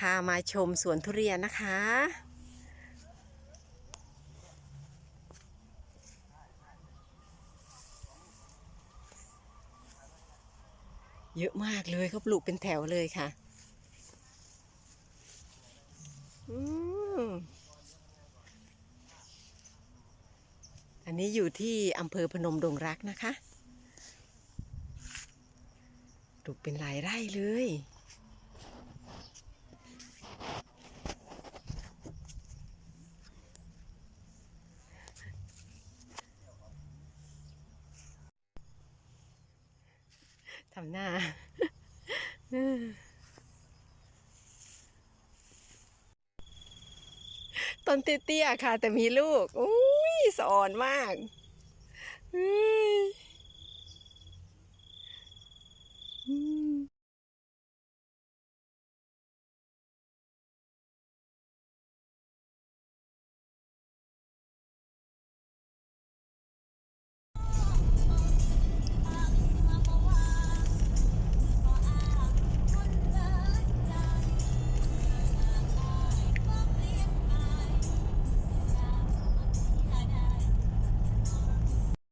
พามาชมสวนทุเรียนนะคะ เยอะมากเลยเขาปลูกเป็นแถวเลยค่ะอันนี้อยู่ที่อำเภอพนมดงรักนะคะ ปลูกเป็นหลายไร่เลย ทำหน้าต้นเตี้ยๆค่ะ แต่มีลูกอุ้ยสะอ่อนมาก